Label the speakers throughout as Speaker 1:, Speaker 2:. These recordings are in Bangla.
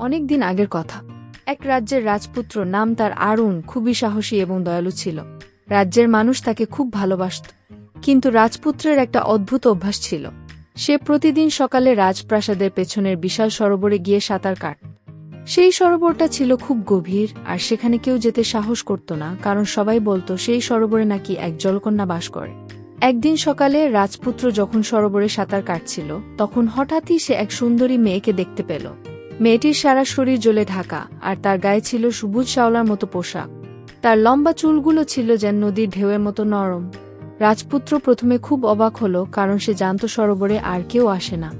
Speaker 1: অনেক দিন আগের কথা। এক রাজ্যের রাজপুত্র নাম তার আরুণ খুবই সাহসী এবং দয়ালু ছিল। রাজ্যের মানুষ তাকে খুব ভালোবাসত। কিন্তু রাজপুত্রের একটা অদ্ভুত অভ্যাস ছিল। সে প্রতিদিন সকালে রাজপ্রাসাদের পেছনের বিশাল সরোবরে গিয়ে সাঁতার কাট। সেই সরোবরটা ছিল খুব গভীর, আর সেখানে কেউ যেতে সাহস করত না, কারণ সবাই বলতো সেই সরোবরে নাকি এক জলকন্যা বাস করে। একদিন সকালে রাজপুত্র যখন সরোবরে সাঁতার কাটছিল, তখন হঠাৎই সে এক সুন্দরী মেয়েকে দেখতে পেল। মেয়েটির সারা শরীর জ্বলে ঢাকা, আর তার গায়ে ছিল সবুজ শাওলার মতো পোশাক। তার লম্বা চুলগুলো ছিল যেন নদীর ঢেউয়ের মতো নরম। রাজপুত্র প্রথমে খুব অবাক হলো, কারণ সে জানত সরোবরে আর কেউ আসে না।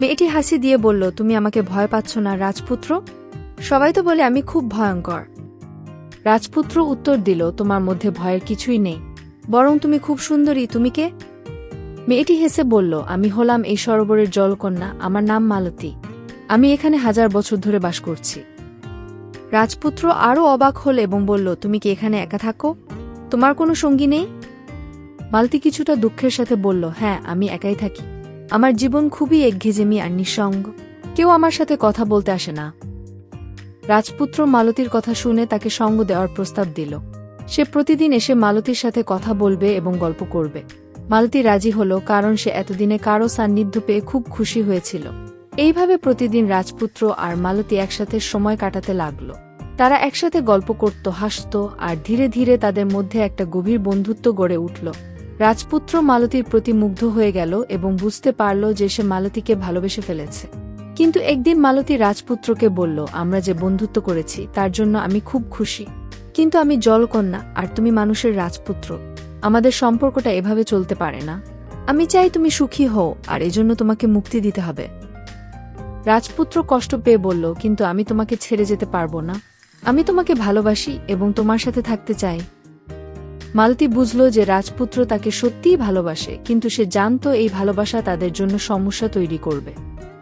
Speaker 1: মেয়েটি হাসি দিয়ে বলল, তুমি আমাকে ভয় পাচ্ছ না, রাজপুত্র? সবাই তো বলে আমি খুব ভয়ঙ্কর। রাজপুত্র উত্তর দিল, তোমার মধ্যে ভয়ের কিছুই নেই। বরং তুমি খুব সুন্দরী, তুমি কে? মেয়েটি হেসে বলল, আমি হলাম এই সরোবরের জলকন্যা, আমার নাম মালতী। আমি এখানে হাজার বছর ধরে বাস করছি। রাজপুত্র আরও অবাক হল এবং বলল, তুমি কি এখানে একা থাকো? তোমার কোনো সঙ্গী নেই? মালতি কিছুটা দুঃখের সাথে বলল হ্যাঁ আমি একাই থাকি। আমার জীবন খুবই একঘেজেমি আর নিঃসঙ্গ। কেউ আমার সাথে কথা বলতে আসে না। রাজপুত্র মালতির কথা শুনে তাকে সঙ্গ দেওয়ার প্রস্তাব দিল। সে প্রতিদিন এসে মালতির সাথে কথা বলবে এবং গল্প করবে। মালতি রাজি হল, কারণ সে এতদিনে কারও সান্নিধ্য পেয়ে খুব খুশি হয়েছিল। এইভাবে প্রতিদিন রাজপুত্র আর মালতী একসাথে সময় কাটাতে লাগল। তারা একসাথে গল্প করত, হাসত আর ধীরে ধীরে তাদের মধ্যে একটা গভীর বন্ধুত্ব গড়ে উঠল। রাজপুত্র মালতীর প্রতি মুগ্ধ হয়ে গেল এবং বুঝতে পারল যে সে মালতীকে ভালোবেসে ফেলেছে। কিন্তু একদিন মালতী রাজপুত্রকে বলল, আমরা যে বন্ধুত্ব করেছি, তার জন্য আমি খুব খুশি। কিন্তু আমি জলকন্যা, আর তুমি মানুষের রাজপুত্র। আমাদের সম্পর্কটা এভাবে চলতে পারে না। আমি চাই তুমি সুখী হও, আর এজন্য তোমাকে মুক্তি দিতে হবে। রাজপুত্র কষ্ট পেয়ে বলল, কিন্তু আমি তোমাকে ছেড়ে যেতে পারব না। আমি তোমাকে ভালোবাসি এবং তোমার সাথে থাকতে চাই। মালতি বুঝল যে রাজপুত্র তাকে সত্যিই ভালোবাসে, কিন্তু সে জানত এই ভালোবাসা তাদের জন্য সমস্যা তৈরি করবে।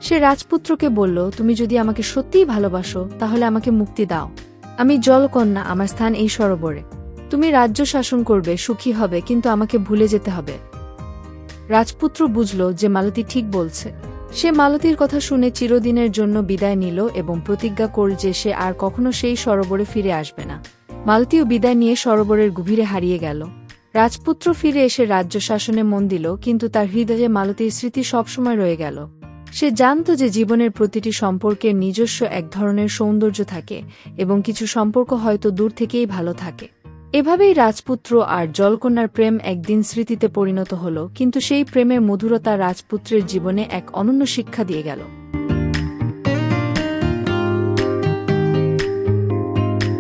Speaker 1: সে রাজপুত্রকে বলল, তুমি যদি আমাকে সত্যিই ভালোবাসো, তাহলে আমাকে মুক্তি দাও। আমি জলকন্যা, আমার স্থান এই সরোবরে। তুমি রাজ্য শাসন করবে, সুখী হবে, কিন্তু আমাকে ভুলে যেতে হবে রাজপুত্র বুঝল যে মালতী ঠিক বলছে। সে মালতীর কথা শুনে চিরদিনের জন্য বিদায় নিল এবং প্রতিজ্ঞা করল যে সে আর কখনো সেই সরোবরে ফিরে আসবে না। মালতীও বিদায় নিয়ে সরোবরের গভীরে হারিয়ে গেল। রাজপুত্র ফিরে এসে রাজ্য শাসনে মন দিল, কিন্তু তার হৃদয়ে মালতীর স্মৃতি সবসময় রয়ে গেল। সে জানত যে জীবনের প্রতিটি সম্পর্কের নিজস্ব এক ধরনের সৌন্দর্য থাকে এবং কিছু সম্পর্ক হয়তো দূর থেকেই ভালো থাকে। এভাবেই রাজপুত্র আর জলকন্যার প্রেম একদিন স্মৃতিতে পরিণত হল, কিন্তু সেই প্রেমের মধুরতা রাজপুত্রের জীবনে এক অনন্য শিক্ষা দিয়ে গেল।